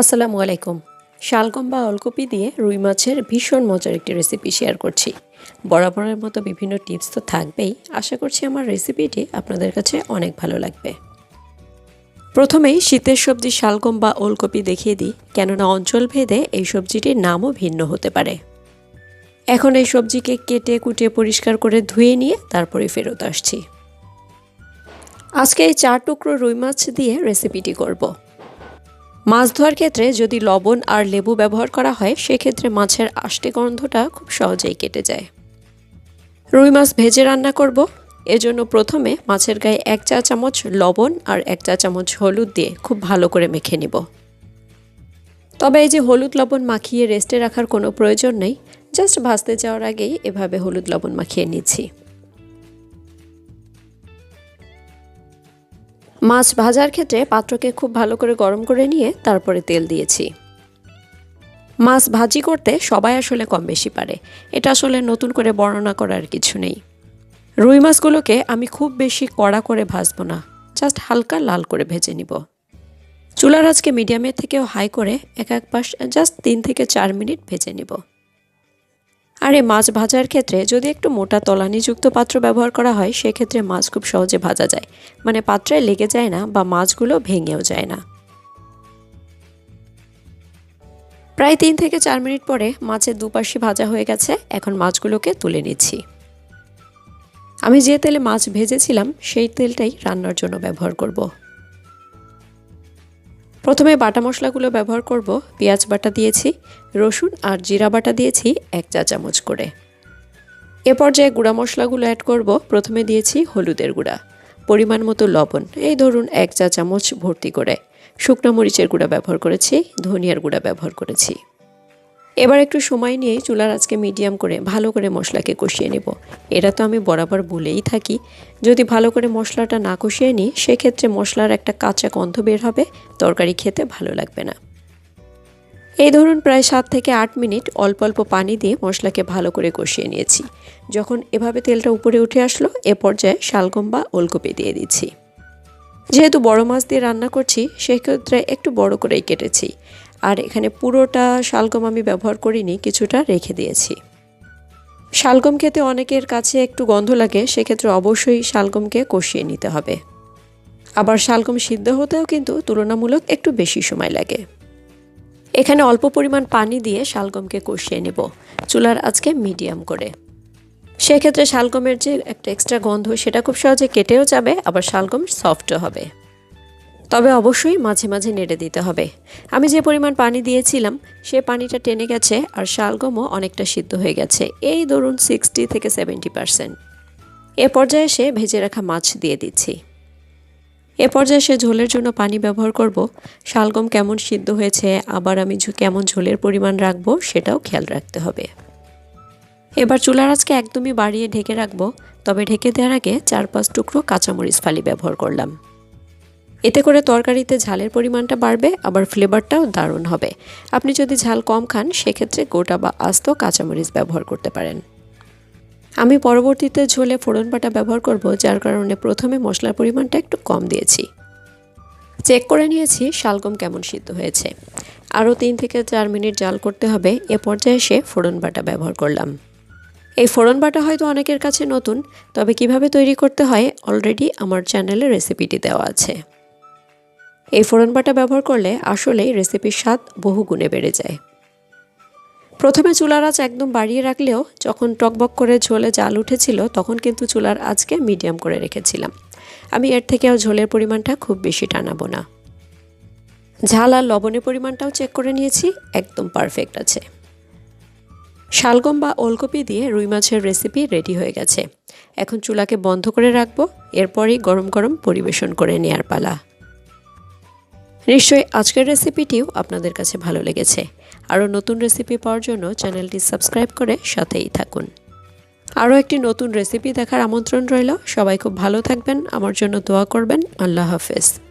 আসসালামু আলাইকুম। শালগম বা অলকপি দিয়ে রুই মাছের ভীষণ মজার একটি রেসিপি শেয়ার করছি। বরাবরের মতো বিভিন্ন টিপস তো থাকবেই। আশা করছি আমার রেসিপিটি আপনাদের কাছে অনেক ভালো লাগবে। প্রথমেই শীতের সবজি শালগম বা ওলকপি দেখিয়ে দিই, কেননা অঞ্চল ভেদে এই সবজিটির নামও ভিন্ন হতে পারে। এখন এই সবজিকে কেটে কুটিয়ে পরিষ্কার করে ধুয়ে নিয়ে তারপরে ফেরত আসছি। আজকে এই চার টুকরো রুই মাছ দিয়ে রেসিপিটি করব। মাছ ধোয়ার ক্ষেত্রে যদি লবণ আর লেবু ব্যবহার করা হয়, সেক্ষেত্রে মাছের আষ্টে গন্ধটা খুব সহজেই কেটে যায়। রুই মাছ ভেজে রান্না করব। এজন্য প্রথমে মাছের গায়ে এক চা চামচ লবণ আর এক চা চামচ হলুদ দিয়ে খুব ভালো করে মেখে নিব। তবে এই যে হলুদ লবণ মাখিয়ে রেস্টে রাখার কোনো প্রয়োজন নেই জাস্ট ভাজতে যাওয়ার আগেই এভাবে হলুদ লবণ মাখিয়ে নিচ্ছি। মাছ ভাজার ক্ষেত্রে পাত্রকে খুব ভালো করে গরম করে নিয়ে তারপরে তেল দিয়েছি। মাছ ভাজি করতে সবাই আসলে কম বেশি পারে। এটা আসলে নতুন করে বর্ণনা করার কিছু নেই। রুই মাছগুলোকে আমি খুব বেশি কড়া করে ভাজবো না। জাস্ট হালকা লাল করে ভেজে নিব। চুলার আজকে মিডিয়ামের থেকেও হাই করে এক এক পাশ জাস্ট তিন থেকে চার মিনিট ভেজে নিব। আর এই মাছ ভাজার ক্ষেত্রে যদি একটু মোটা তলানিযুক্ত পাত্র ব্যবহার করা হয়, সেক্ষেত্রে মাছ খুব সহজে ভাজা যায়। মানে পাত্রে লেগে যায় না বা মাছগুলো ভেঙেও যায় না। প্রায় তিন থেকে চার মিনিট পরে মাছের দুপাশে ভাজা হয়ে গেছে। এখন মাছগুলোকে তুলে নিচ্ছি। আমি যে তেলে মাছ ভেজেছিলাম, সেই তেলটাই রান্নার জন্য ব্যবহার করব। প্রথমে বাটা মশলাগুলো ব্যবহার করব, পেঁয়াজ বাটা দিয়েছি, রসুন আর জিরা বাটা দিয়েছি এক চা চামচ করে। এ পর্যায়ে গুঁড়া মশলাগুলো অ্যাড করব, প্রথমে দিয়েছি হলুদের গুঁড়া, পরিমাণ মতো লবণ, এই ধরুন এক চা চামচ ভর্তি করে। শুকনো মরিচের গুঁড়া ব্যবহার করেছি, ধনিয়ার গুঁড়া ব্যবহার করেছি। এবার একটু সময় নিয়ে চুলার আজকে মিডিয়াম করে ভালো করে মশলাকে কষিয়ে নেব। এটা তো আমি বরাবর বলেই থাকি। যদি ভালো করে মশলাটা না কষিয়ে নিই, সেক্ষেত্রে মশলার একটা কাঁচা গন্ধ বের হবে, তরকারি খেতে ভালো লাগবে না। এই ধরুন প্রায় সাত থেকে আট মিনিট অল্প অল্প পানি দিয়ে মশলাকে ভালো করে কষিয়ে নিয়েছি। যখন এভাবে তেলটা উপরে উঠে আসলো, এ পর্যায়ে শালগম বা ওলকপি দিয়ে দিচ্ছি। যেহেতু বড় মাছ দিয়ে রান্না করছি, সেক্ষেত্রে একটু বড় করেই কেটেছি। আর এখানে পুরোটা শালগম আমি ব্যবহার করিনি, কিছুটা রেখে দিয়েছি। শালগম খেতে অনেকের কাছে একটু গন্ধ লাগে, সেক্ষেত্রে অবশ্যই শালগমকে কষিয়ে নিতে হবে। আবার শালগম সিদ্ধ হতেও কিন্তু তুলনামূলক একটু বেশি সময় লাগে। এখানে অল্প পরিমাণ পানি দিয়ে শালগমকে কষিয়ে নেব, চুলার আজকে মিডিয়াম করে। সেক্ষেত্রে শালগমের যে একটা এক্সট্রা গন্ধ, সেটা খুব সহজে কেটেও যাবে, আবার শালগম সফটও হবে। তবে অবশ্যই মাঝে মাঝে নেড়ে দিতে হবে। আমি যে পরিমাণ পানি দিয়েছিলাম, সে পানিটা টেনে গেছে আর শালগমও অনেকটা সিদ্ধ হয়ে গেছে। এই ধরুন সিক্সটি থেকে সেভেন্টি পারসেন্ট এ পর্যায়ে এসে ভেজে রাখা মাছ দিয়ে দিচ্ছি। এ পর্যায়ে সে ঝোলের জন্য পানি ব্যবহার করব। শালগম কেমন সিদ্ধ হয়েছে, আবার আমি কেমন ঝোলের পরিমাণ রাখব সেটাও খেয়াল রাখতে হবে। এবার চুলার আজকে একদমই বাড়িয়ে ঢেকে রাখব, তবে ঢেকে দেওয়ার আগে চার পাঁচ টুকরো কাঁচামরিচ ফালি ব্যবহার করলাম। এতে করে তরকারিতে ঝালের পরিমাণটা বাড়বে, আবার ফ্লেভারটাও দারুণ হবে। আপনি যদি ঝাল কম খান, সেক্ষেত্রে গোটা বা আস্ত কাঁচামরিচ ব্যবহার করতে পারেন। আমি পরবর্তীতে ঝোলে ফোড়ন বাটা ব্যবহার করব, যার কারণে প্রথমে মশলার পরিমাণটা একটু কম দিয়েছি। চেক করে নিয়েছি, শালগম কেমন সিদ্ধ হয়েছে। আরও তিন থেকে চার মিনিট জাল করতে হবে, এ পর্যায়ে এসে ফোড়ন বাটা ব্যবহার করলাম। এই ফোড়ন বাটা হয়তো অনেকের কাছে নতুন, তবে কীভাবে তৈরি করতে হয় অলরেডি আমার চ্যানেলে রেসিপিটি দেওয়া আছে। এই ফোড়ন বাটা ব্যবহার করলে আসলেই রেসিপির স্বাদ বহু গুণে বেড়ে যায়। প্রথমে চুলার আঁচ একদম বাড়িয়ে রাখলেও যখন টকবক করে ঝোলে জাল উঠেছিল তখন কিন্তু চুলার আঁচকে মিডিয়াম করে রেখেছিলাম। আমি এর থেকেও ঝোলের পরিমাণটা খুব বেশি টানাবো না। ঝাল আর লবণের পরিমাণটাও চেক করে নিয়েছি, একদম পারফেক্ট আছে। শালগম বা ওলকপি দিয়ে রুই মাছের রেসিপি রেডি হয়ে গেছে। এখন চুলাকে বন্ধ করে রাখব, এরপরই গরম গরম পরিবেশন করে নেয়ার পালা। নিশ্চয়ই আজকের রেসিপিটিও আপনাদের কাছে ভালো লেগেছে। আরও নতুন রেসিপি পাওয়ার জন্য চ্যানেলটি সাবস্ক্রাইব করে সাথেই থাকুন। আরও একটি নতুন রেসিপি দেখার আমন্ত্রণ রইল। সবাই খুব ভালো থাকবেন। আমার জন্য দোয়া করবেন। আল্লাহ হাফেজ।